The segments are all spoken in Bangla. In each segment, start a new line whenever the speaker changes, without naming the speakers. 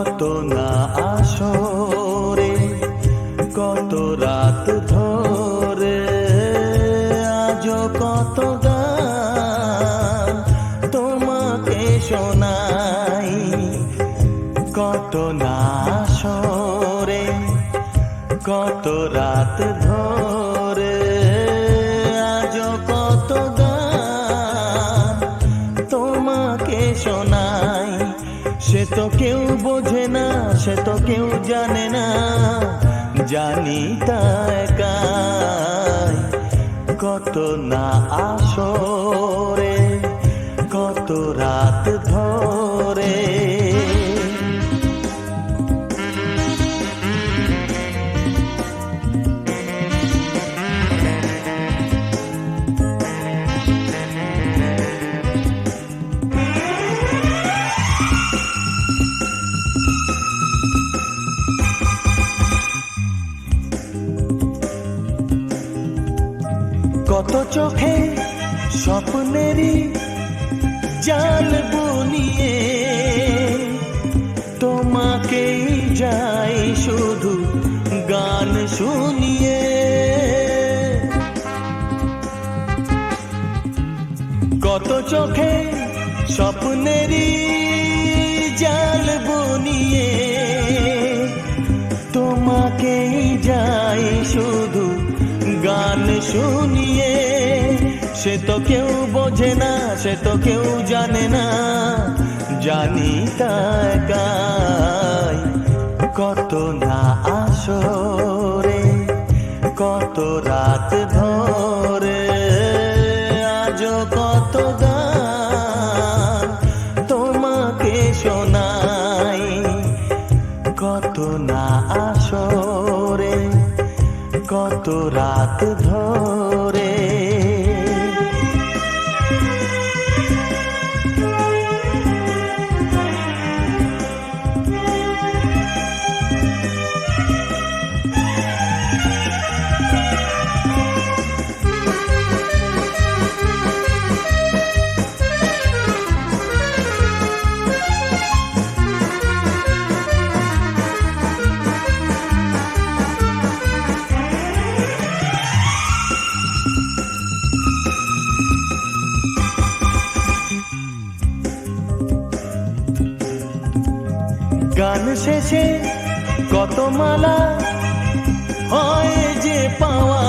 কত না আসরে, কত রাত ধরে আজ কত গান তোমাকে শোনাই। কত না আসরে, কত রাত ধরে বোঝে না সে তো কেউ জানে না। জানি তা কত না আসরে কত রাত কত চোখে স্বপ্নেরই জাল বুনিয়ে তোমাকেই যাই শুধু গান শুনিয়ে। কত চোখে স্বপ্নেরই জাল বুনিয়ে তোমাকেই যাই শুধু গান শুনিয়ে। সে তো কেউ বোঝে না, সে তো কেউ জানে না। জানি তাই কত না আসরে, কত রাত ধরে আজ কত গান তোমাকে শোনাই। কত না আসরে, কত রাত ধরে গান শেষে কত মালা হয় যে পাওয়া,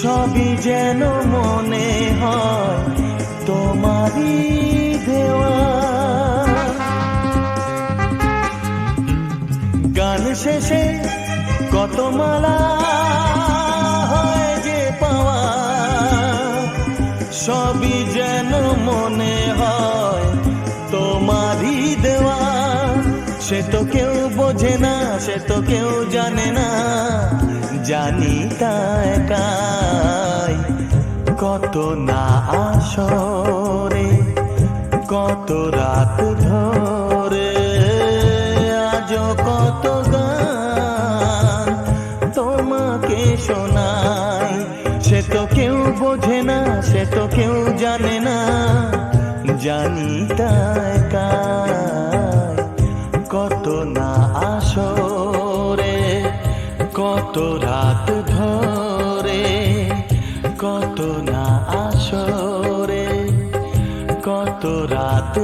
সবই যেন মনে হয় তোমারই দেওয়া। গান শেষে কত মালা হয় যে পাওয়া, সবই যেন মনে তো কেউ বোঝে না, সে তো কেউ জানে না। জানি তাই কত না আসরে, কত রাত ধরে আজ কত গান তোমাকে শোনাই। সে তো কেউ বোঝে না, সে তো কেউ জানে না। জানি কাই আসরে কত রাত